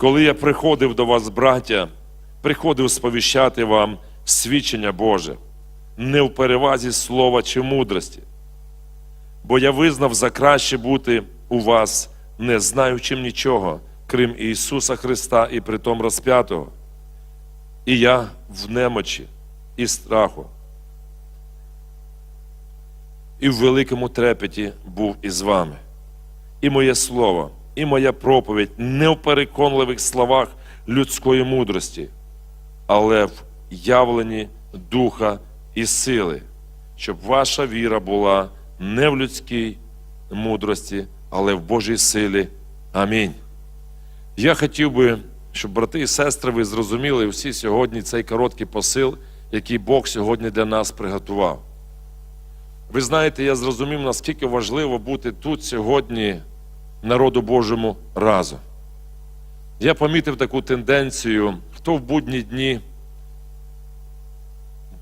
коли я приходив до вас, браття, приходив сповіщати вам свідчення Боже, не в перевазі слова чи мудрості, бо я визнав за краще бути у вас, не знаючим нічого, крім Ісуса Христа і притом розп'ятого. І я в немочі і страху, і в великому трепеті був із вами. І моє слово, і моя проповідь не в переконливих словах людської мудрості, але в явленні духа і сили, щоб ваша віра була не в людській мудрості, але в Божій силі. Амінь. Я хотів би, щоб брати і сестри, ви зрозуміли всі сьогодні цей короткий посил, який Бог сьогодні для нас приготував. Ви знаєте, я зрозумів, наскільки важливо бути тут сьогодні, народу Божому, разом. Я помітив таку тенденцію, хто в будні дні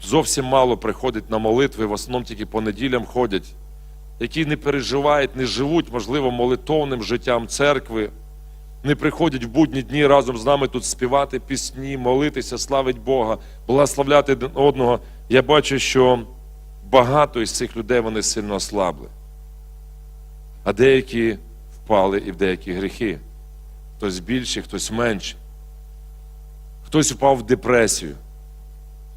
зовсім мало приходить на молитви, в основному тільки по неділям ходять, які не переживають, не живуть, можливо, молитовним життям церкви, не приходять в будні дні разом з нами тут співати пісні, молитися, славить Бога, благословляти один одного. Я бачу, що багато із цих людей вони сильно ослабли. А деякі впали і в деякі гріхи. Хтось більше, хтось менше. Хтось впав в депресію.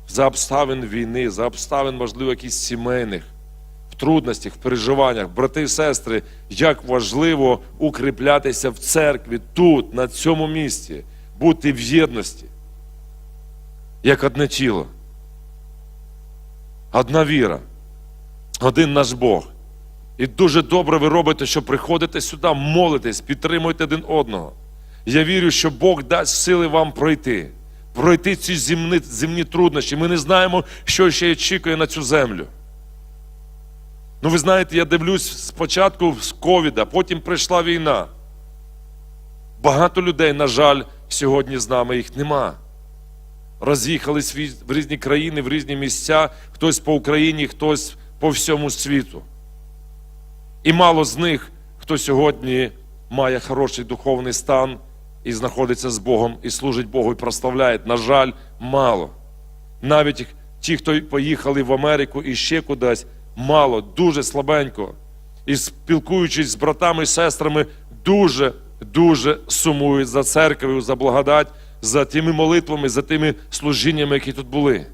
За обставин війни, за обставин, можливо, якісь сімейних, в трудностях, в переживаннях. Брати і сестри, як важливо укріплятися в церкві тут, на цьому місці, бути в єдності, як одне тіло. Одна віра, один наш Бог. І дуже добре ви робите, що приходите сюди, молитесь, підтримуєте один одного. Я вірю, що Бог дасть сили вам пройти, пройти ці земні, земні труднощі. Ми не знаємо, що ще очікує на цю землю. Ну, ви знаєте, я дивлюсь спочатку з ковіда, потім прийшла війна. Багато людей, на жаль, сьогодні з нами їх нема. Роз'їхались в різні країни, в різні місця, хтось по Україні, хтось по всьому світу. І мало з них, хто сьогодні має хороший духовний стан і знаходиться з Богом, і служить Богу, і прославляє. На жаль, мало. Навіть ті, хто поїхали в Америку і ще кудись, мало, дуже слабенько. І спілкуючись з братами і сестрами, дуже, дуже сумують за церквою, за благодать, за тими молитвами, за тими служіннями, які тут були.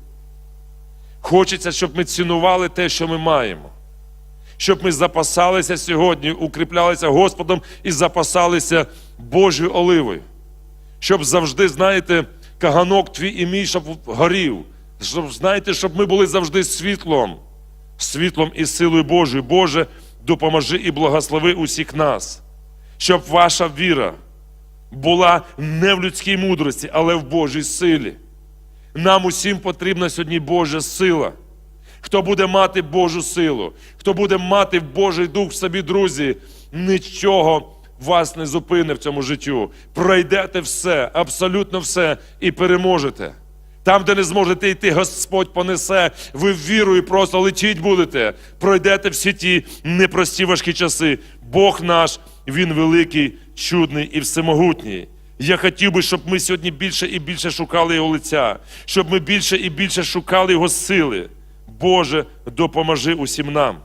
Хочеться, щоб ми цінували те, що ми маємо. Щоб ми запасалися сьогодні, укріплялися Господом і запасалися Божою оливою. Щоб завжди, знаєте, каганок твій і мій, щоб горів. Щоб, знаєте, щоб ми були завжди світлом, світлом і силою Божою. Боже, допоможи і благослови усіх нас, щоб ваша віра була не в людській мудрості, але в Божій силі. Нам усім потрібна сьогодні Божа сила. Хто буде мати Божу силу, хто буде мати Божий дух в собі, друзі, нічого вас не зупине в цьому життю. Пройдете все, абсолютно все, і переможете. Там, де не зможете йти, Господь понесе, ви вірою просто летіть будете. Пройдете всі ті непрості важкі часи. Бог наш, Він великий, чудний і всемогутній. Я хотів би, щоб ми сьогодні більше і більше шукали Його лиця, щоб ми більше і більше шукали Його сили. Боже, допоможи усім нам.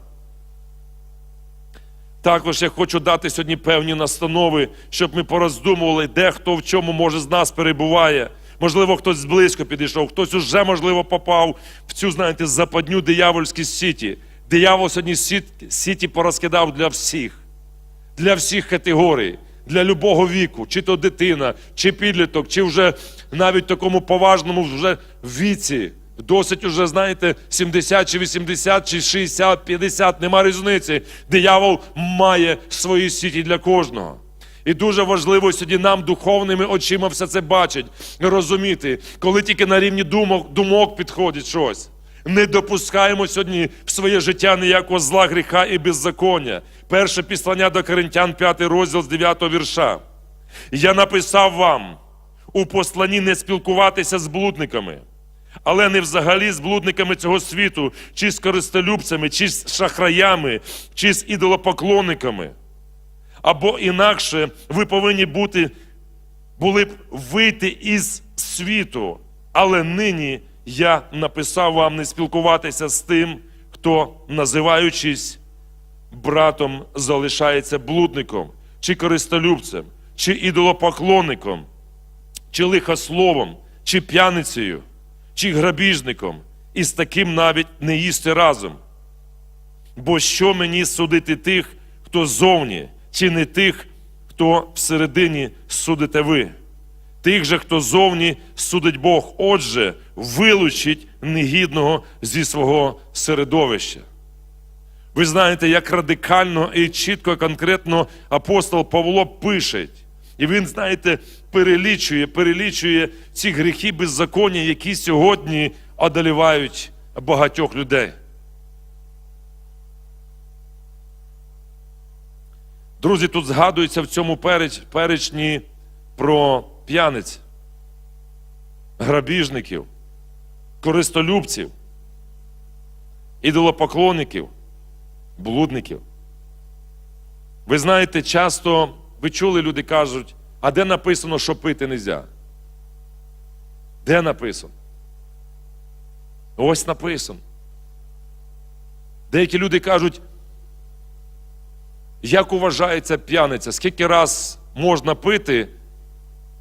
Також я хочу дати сьогодні певні настанови, щоб ми пороздумували, де хто в чому може з нас перебуває. Можливо, хтось близько підійшов, хтось уже, можливо, попав в цю, знаєте, западню диявольські сіті. Диявол сьогодні сіт- сіті порозкидав для всіх, для всіх категорій, для любого віку, чи то дитина, чи підліток, чи вже навіть такому поважному вже віці. Досить уже, знаєте, 70 чи 80, чи 60, 50, нема різниці. Диявол має свої сіті для кожного. І дуже важливо сьогодні нам духовними очима все це бачить, розуміти, коли тільки на рівні думок, думок підходить щось. Не допускаємо сьогодні в своє життя ніякого зла, гріха і беззаконня. Перше післання до Коринтян, 5 розділ з 9 вірша. Я написав вам у посланні не спілкуватися з блудниками, але не взагалі з блудниками цього світу, чи з користолюбцями, чи з шахраями, чи з ідолопоклонниками. Або інакше ви повинні бути були б вийти із світу, але нині я написав вам не спілкуватися з тим, хто, називаючись братом, залишається блудником, чи користолюбцем, чи ідолопоклонником, чи лихословом, чи п'яницею, чи грабіжником, і з таким навіть не їсти разом. Бо що мені судити тих, хто зовні, чи не тих, хто всередині судите ви? Тих же, хто зовні судить Бог, отже, вилучить негідного зі свого середовища. Ви знаєте, як радикально і чітко, конкретно апостол Павло пише. І він, знаєте, перелічує, перелічує ці гріхи беззаконня, які сьогодні одолівають багатьох людей. Друзі, тут згадується в цьому переч- перечні про п'яниць, грабіжників, користолюбців, ідолопоклонників, блудників. Ви знаєте, часто ви чули, люди кажуть, а де написано, що пити не можна? Де написано? Ось написано. Деякі люди кажуть, як вважається п'яниця? Скільки раз можна пити,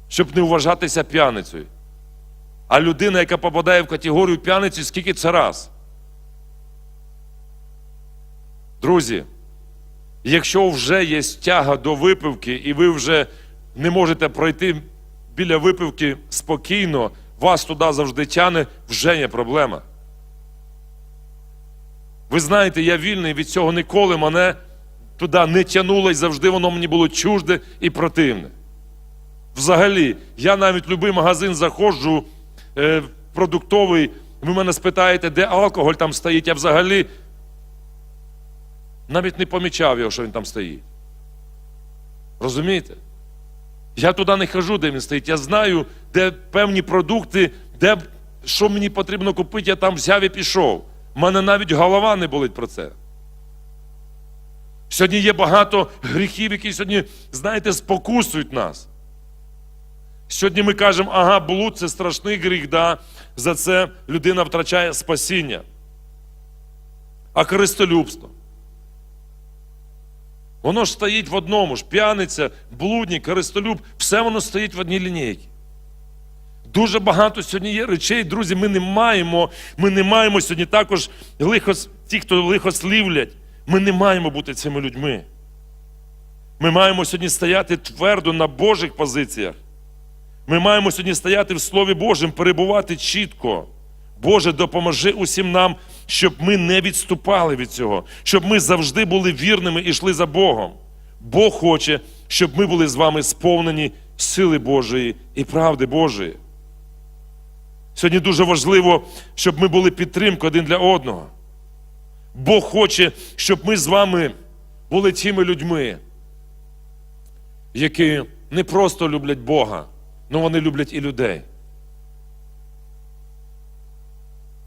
щоб не вважатися п'яницею? А людина, яка попадає в категорію п'яниці, скільки це раз? Друзі, якщо вже є тяга до випивки, і ви вже не можете пройти біля випивки спокійно, вас туди завжди тяне, вже є проблема. Ви знаєте, я вільний від цього ніколи мене туди не тянуло, і завжди воно мені було чужде і противне. Взагалі, я навіть в будь-який магазин заходжу, е, продуктовий, ви мене спитаєте, де алкоголь там стоїть, я взагалі навіть не помічав його, що він там стоїть. Розумієте? Я туди не хожу, де він стоїть. Я знаю, де певні продукти, де що мені потрібно купити, я там взяв і пішов. У мене навіть голова не болить про це. Сьогодні є багато гріхів, які сьогодні, знаєте, спокусують нас. Сьогодні ми кажемо, ага, блуд це страшний гріх, да, за це людина втрачає спасіння. А користолюбство. Воно ж стоїть в одному ж, п'яниця, блудник, користолюб, все воно стоїть в одній лінійці. Дуже багато сьогодні є речей, друзі, ми не маємо, ми не маємо сьогодні також лихос, ті, хто лихослівлять, ми не маємо бути цими людьми. Ми маємо сьогодні стояти твердо на Божих позиціях. Ми маємо сьогодні стояти в Слові Божому, перебувати чітко. Боже, допоможи усім нам, щоб ми не відступали від цього, щоб ми завжди були вірними і йшли за Богом. Бог хоче, щоб ми були з вами сповнені сили Божої і правди Божої. Сьогодні дуже важливо, щоб ми були підтримкою один для одного. Бог хоче, щоб ми з вами були тими людьми, які не просто люблять Бога, але вони люблять і людей.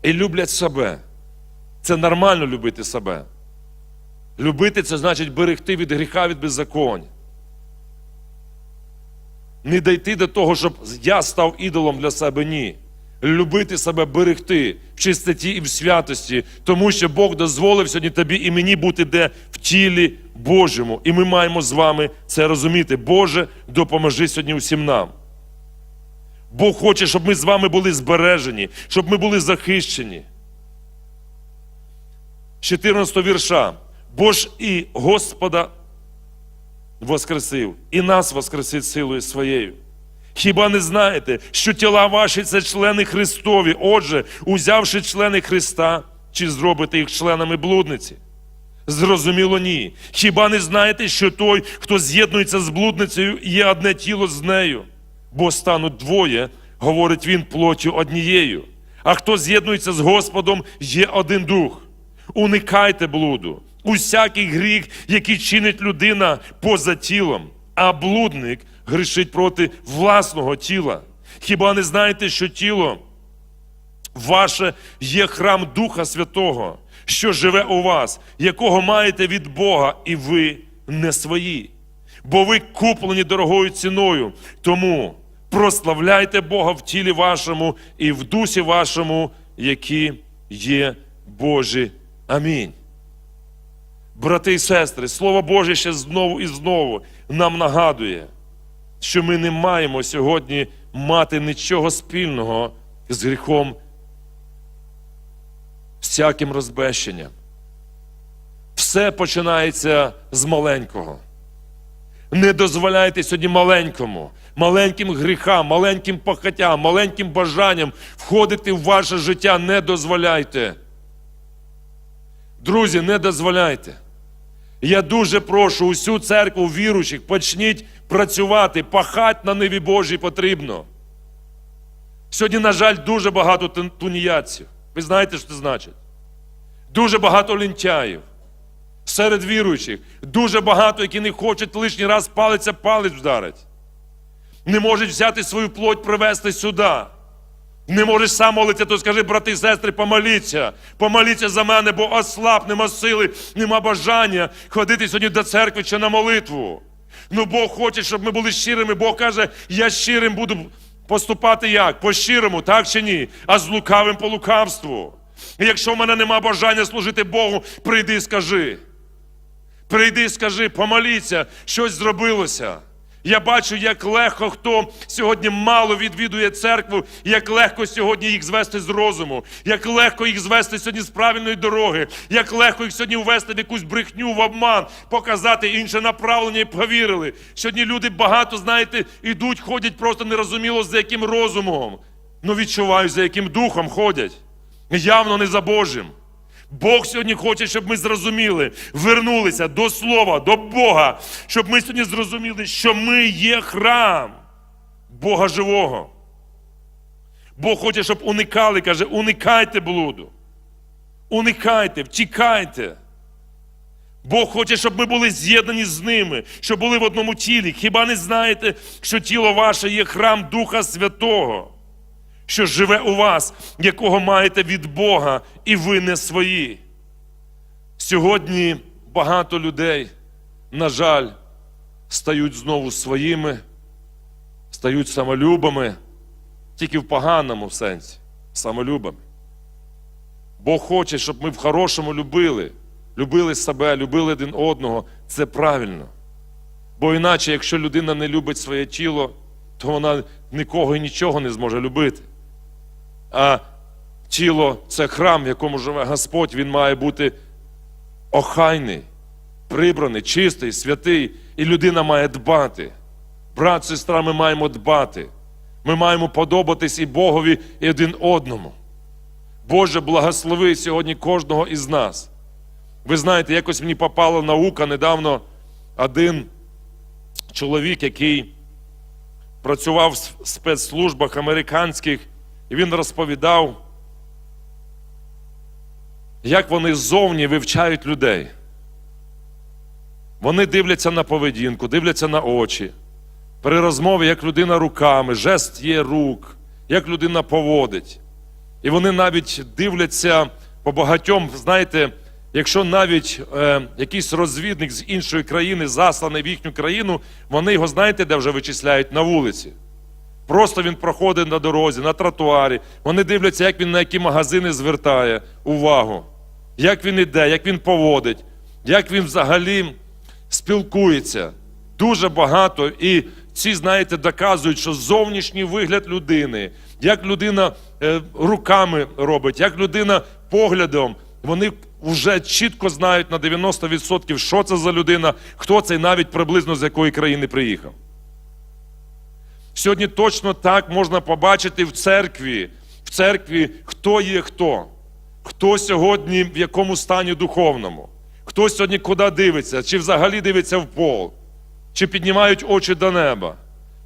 І люблять себе. Це нормально любити себе. Любити це значить берегти від гріха, від беззаконня. Не дійти до того, щоб я став ідолом для себе, ні. Любити себе, берегти в чистоті і в святості, тому що Бог дозволив сьогодні тобі і мені бути де в тілі Божому. І ми маємо з вами це розуміти. Боже, допоможи сьогодні усім нам. Бог хоче, щоб ми з вами були збережені, щоб ми були захищені. З 14 вірша. Бо ж і Господа воскресив, і нас воскресить силою своєю. Хіба не знаєте, що тіла ваші це члени Христові? Отже, узявши члени Христа, чи зробите їх членами блудниці? Зрозуміло, ні. Хіба не знаєте, що той, хто з'єднується з блудницею, є одне тіло з нею? Бо стануть двоє, говорить він, плоттю однією. А хто з'єднується з Господом, є один дух. Уникайте блуду, усякий гріх, який чинить людина поза тілом, а блудник грішить проти власного тіла. Хіба не знаєте, що тіло ваше є храм Духа Святого, що живе у вас, якого маєте від Бога, і ви не свої. Бо ви куплені дорогою ціною. Тому прославляйте Бога в тілі вашому і в дусі вашому, які є Божі. Амінь. Брати і сестри, Слово Боже ще знову і знову нам нагадує, що ми не маємо сьогодні мати нічого спільного з гріхом, всяким розбещенням. Все починається з маленького. Не дозволяйте сьогодні маленькому, маленьким гріхам, маленьким похотям, маленьким бажанням входити в ваше життя. Не дозволяйте. Друзі, не дозволяйте. Я дуже прошу усю церкву віруючих, почніть працювати, пахати на ниві Божій потрібно. Сьогодні, на жаль, дуже багато тун- туніяців. Ви знаєте, що це значить? Дуже багато лінтяїв серед віруючих. Дуже багато, які не хочуть лишній раз палиця палець вдарить. Не можуть взяти свою плоть привезти сюди. Не можеш сам молитися, то скажи, брати і сестри, помоліться. Помоліться за мене, бо ослаб, нема сили, нема бажання ходити сьогодні до церкви чи на молитву. Ну Бог хоче, щоб ми були щирими. Бог каже, я щирим буду поступати як? По щирому, так чи ні? А з лукавим по лукавству. Якщо в мене нема бажання служити Богу, прийди і скажи. Прийди і скажи, помоліться, щось зробилося. Я бачу, як легко хто сьогодні мало відвідує церкву, як легко сьогодні їх звести з розуму, як легко їх звести сьогодні з правильної дороги, як легко їх сьогодні ввести в якусь брехню, в обман, показати інше направлення і повірили. Сьогодні люди багато, знаєте, ідуть, ходять просто нерозуміло за яким розумом. Ну відчувають, за яким духом ходять. Явно не за Божим. Бог сьогодні хоче, щоб ми зрозуміли, вернулися до Слова, до Бога, щоб ми сьогодні зрозуміли, що ми є храм Бога живого. Бог хоче, щоб уникали, каже, уникайте блуду. Уникайте, втікайте. Бог хоче, щоб ми були з'єднані з ними, щоб були в одному тілі. Хіба не знаєте, що тіло ваше є храм Духа Святого? Що живе у вас, якого маєте від Бога, і ви не свої. Сьогодні багато людей, на жаль, стають знову своїми, стають самолюбами, тільки в поганому сенсі, самолюбами. Бог хоче, щоб ми в хорошому любили, любили себе, любили один одного. Це правильно. Бо іначе, якщо людина не любить своє тіло, то вона нікого і нічого не зможе любити. А тіло це храм, в якому живе Господь, він має бути охайний, прибраний, чистий, святий, і людина має дбати. Брат, сестра, ми маємо дбати. Ми маємо подобатись і Богові, і один одному. Боже, благослови сьогодні кожного із нас. Ви знаєте, якось мені попала наука недавно один чоловік, який працював в спецслужбах американських, і він розповідав, як вони ззовні вивчають людей. Вони дивляться на поведінку, дивляться на очі. При розмові, як людина руками, жест є рук, як людина поводить. І вони навіть дивляться по багатьом, знаєте, якщо навіть е, якийсь розвідник з іншої країни засланий в їхню країну, вони його, знаєте, де вже вичисляють на вулиці. Просто він проходить на дорозі, на тротуарі. Вони дивляться, як він на які магазини звертає увагу, як він іде, як він поводить, як він взагалі спілкується. Дуже багато. І ці, знаєте, доказують, що зовнішній вигляд людини, як людина е, руками робить, як людина поглядом, вони вже чітко знають на 90%, що це за людина, хто це і навіть приблизно з якої країни приїхав. Сьогодні точно так можна побачити в церкві, в церкві, хто є хто, хто сьогодні в якому стані духовному, хто сьогодні куди дивиться, чи взагалі дивиться в пол, чи піднімають очі до неба.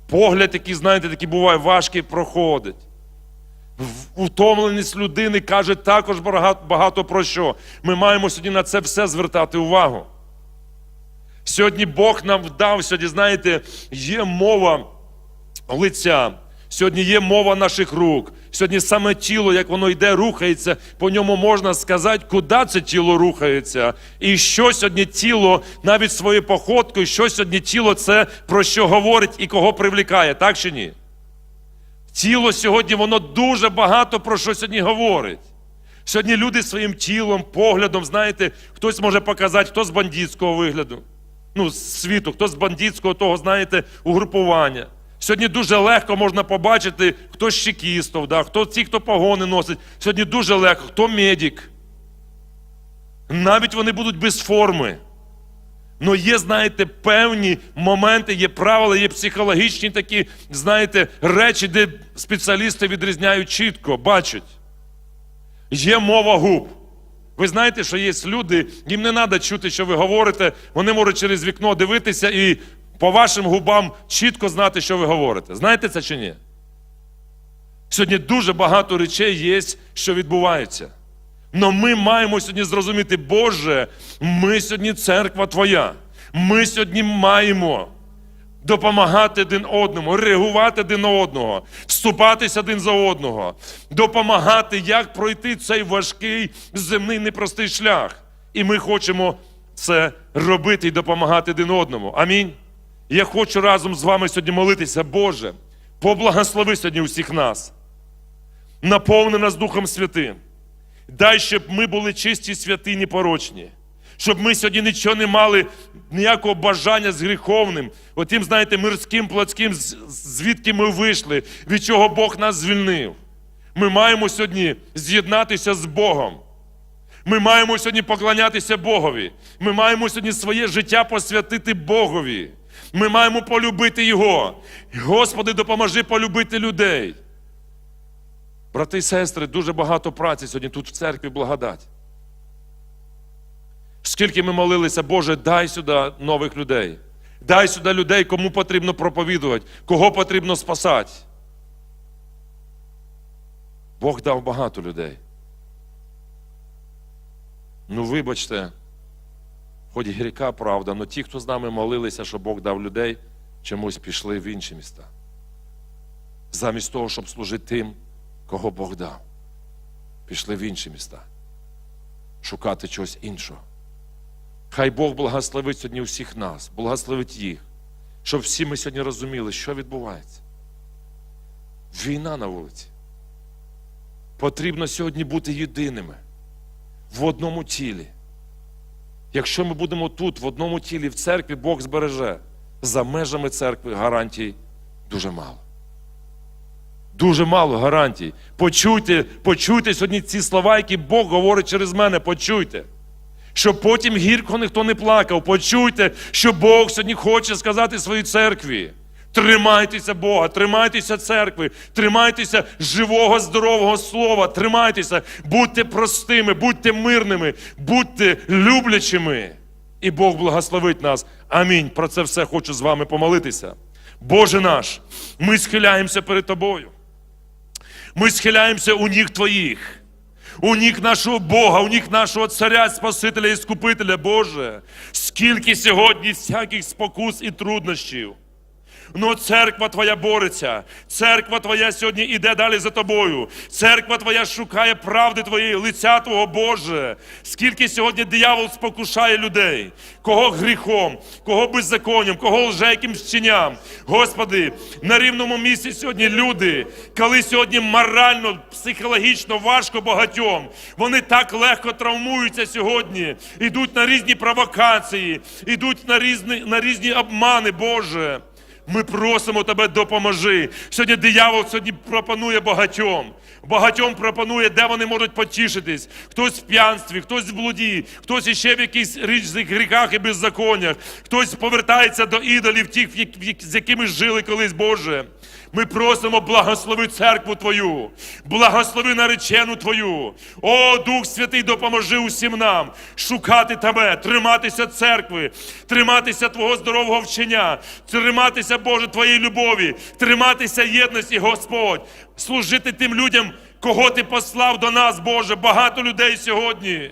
Погляд, який, знаєте, такий буває важкий, проходить. Утомленість людини каже також багато, багато про що. Ми маємо сьогодні на це все звертати увагу. Сьогодні Бог нам дав, сьогодні, знаєте, є мова лиця. Сьогодні є мова наших рук. Сьогодні саме тіло, як воно йде, рухається, по ньому можна сказати, куди це тіло рухається. І що сьогодні тіло, навіть своєю походкою, що сьогодні тіло це про що говорить і кого привлікає, так чи ні? Тіло сьогодні, воно дуже багато про що сьогодні говорить. Сьогодні люди своїм тілом, поглядом, знаєте, хтось може показати, хто з бандитського вигляду, ну, з світу, хто з бандитського того, знаєте, угрупування. Сьогодні дуже легко можна побачити, хто з чекістів, да, хто ті, хто погони носить. Сьогодні дуже легко, хто медик. Навіть вони будуть без форми. Ну є, знаєте, певні моменти, є правила, є психологічні такі, знаєте, речі, де спеціалісти відрізняють чітко, бачать. Є мова губ. Ви знаєте, що є люди, їм не треба чути, що ви говорите, вони можуть через вікно дивитися і по вашим губам чітко знати, що ви говорите. Знаєте це чи ні? Сьогодні дуже багато речей є, що відбуваються. Но ми маємо сьогодні зрозуміти, Боже, ми сьогодні церква Твоя. Ми сьогодні маємо допомагати один одному, реагувати один на одного, вступатися один за одного, допомагати, як пройти цей важкий земний непростий шлях. І ми хочемо це робити і допомагати один одному. Амінь. Я хочу разом з вами сьогодні молитися, Боже, поблагослови сьогодні усіх нас, наповни нас Духом Святим. Дай, щоб ми були чисті, святі, непорочні. Щоб ми сьогодні нічого не мали, ніякого бажання з гріховним, отим, знаєте, мирським, плотським, звідки ми вийшли, від чого Бог нас звільнив. Ми маємо сьогодні з'єднатися з Богом. Ми маємо сьогодні поклонятися Богові. Ми маємо сьогодні своє життя посвятити Богові. Ми маємо полюбити Його. Господи, допоможи полюбити людей. Брати і сестри, дуже багато праці сьогодні тут в церкві благодать. Скільки ми молилися, Боже, дай сюди нових людей. Дай сюди людей, кому потрібно проповідувати, кого потрібно спасати. Бог дав багато людей. Ну, вибачте, хоч гріка правда, але ті, хто з нами молилися, що Бог дав людей, чомусь пішли в інші міста. Замість того, щоб служити тим, кого Бог дав. Пішли в інші міста. Шукати чогось іншого. Хай Бог благословить сьогодні всіх нас, благословить їх, щоб всі ми сьогодні розуміли, що відбувається. Війна на вулиці. Потрібно сьогодні бути єдиними в одному тілі. Якщо ми будемо тут, в одному тілі, в церкві, Бог збереже. За межами церкви гарантій дуже мало. Дуже мало гарантій. Почуйте, почуйте сьогодні ці слова, які Бог говорить через мене. Почуйте. Щоб потім гірко ніхто не плакав. Почуйте, що Бог сьогодні хоче сказати своїй церкві. Тримайтеся Бога, тримайтеся церкви, тримайтеся живого, здорового слова, тримайтеся, будьте простими, будьте мирними, будьте люблячими. І Бог благословить нас. Амінь. Про це все хочу з вами помолитися. Боже наш, ми схиляємося перед Тобою. Ми схиляємося у ніг Твоїх, у ніг нашого Бога, у ніг нашого Царя, Спасителя і Скупителя, Боже, скільки сьогодні всяких спокус і труднощів. Ну, церква Твоя бореться, церква Твоя сьогодні іде далі за тобою. Церква Твоя шукає правди Твоєї, лиця Твого Боже. Скільки сьогодні диявол спокушає людей, кого гріхом, кого беззаконням, кого лже якимсь вченням. Господи, на рівному місці сьогодні люди, коли сьогодні морально, психологічно важко багатьом, вони так легко травмуються сьогодні, ідуть на різні провокації, ідуть на різні, на різні обмани, Боже. Ми просимо тебе, допоможи. Сьогодні диявол сьогодні пропонує багатьом. Багатьом пропонує, де вони можуть потішитись. Хтось в п'янстві, хтось в блуді, хтось іще в якихось річних гріхах і беззаконнях, хтось повертається до ідолів, тих, з якими жили колись, Боже. Ми просимо, благослови церкву Твою, благослови наречену Твою. О, Дух Святий, допоможи усім нам шукати Тебе, триматися церкви, триматися Твого здорового вчення, триматися, Боже, Твоєї любові, триматися єдності, Господь, служити тим людям, кого Ти послав до нас, Боже. Багато людей сьогодні.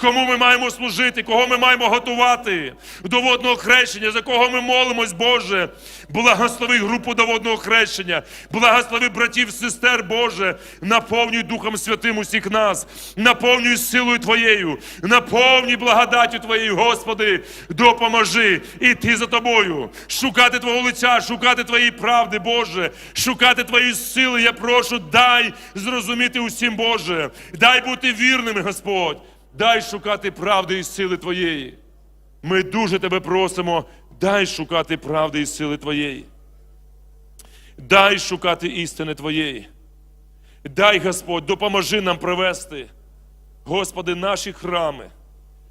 Кому ми маємо служити, кого ми маємо готувати до водного хрещення, за кого ми молимось, Боже. Благослови групу до водного хрещення, благослови братів, сестер, Боже, наповнюй Духом Святим усіх нас, наповнюй силою Твоєю, наповнюй благодаттю Твоєю, Господи, допоможи іти за Тобою, шукати Твого лиця, шукати Твоєї правди, Боже, шукати Твої сили. Я прошу, дай зрозуміти усім, Боже, дай бути вірними, Господь. Дай шукати правди і сили Твоєї. Ми дуже Тебе просимо, дай шукати правди і сили Твоєї. Дай шукати істини Твоєї. Дай, Господь, допоможи нам привести, Господи, наші храми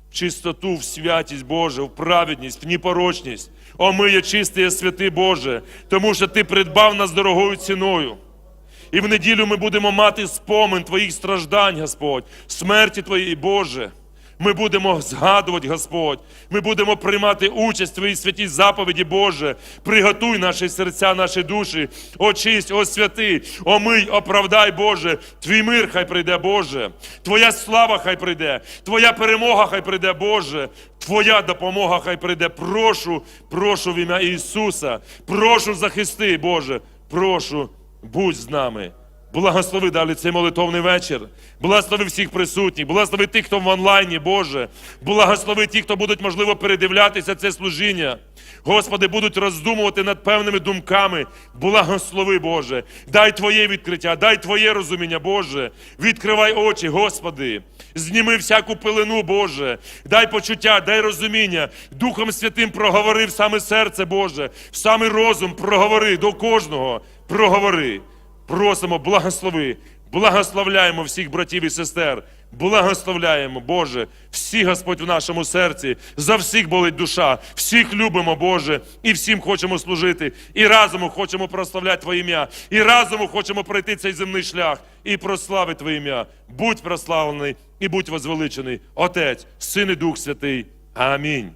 в чистоту, в святість Боже, в праведність, в непорочність. Омиє чистий святий Боже, тому що Ти придбав нас дорогою ціною. І в неділю ми будемо мати спомин Твоїх страждань, Господь, смерті Твоєї, Боже. Ми будемо згадувати, Господь. Ми будемо приймати участь в Твоїй святій заповіді, Боже. Приготуй наші серця, наші душі, очисть, освяти, омий, оправдай, Боже. Твій мир хай прийде, Боже. Твоя слава хай прийде, Твоя перемога хай прийде, Боже. Твоя допомога хай прийде. Прошу, прошу в ім'я Ісуса. Прошу захисти, Боже. Прошу, будь з нами. Благослови далі цей молитовний вечір. Благослови всіх присутніх, благослови тих, хто в онлайні, Боже. Благослови тих, хто будуть, можливо, передивлятися це служіння. Господи, будуть роздумувати над певними думками. Благослови, Боже. Дай Твоє відкриття, дай Твоє розуміння, Боже. Відкривай очі, Господи. Зніми всяку пилину, Боже. Дай почуття, дай розуміння. Духом Святим проговори в саме серце, Боже, в саме розум проговори до кожного. Проговори. Просимо, благослови, благословляємо всіх братів і сестер. Благословляємо, Боже, всі Господь в нашому серці, за всіх болить душа, всіх любимо, Боже, і всім хочемо служити, і разом хочемо прославляти Твоє ім'я, і разом хочемо пройти цей земний шлях і прославити Твоє ім'я. Будь прославлений і будь возвеличений, Отець, Син і Дух Святий. Амінь.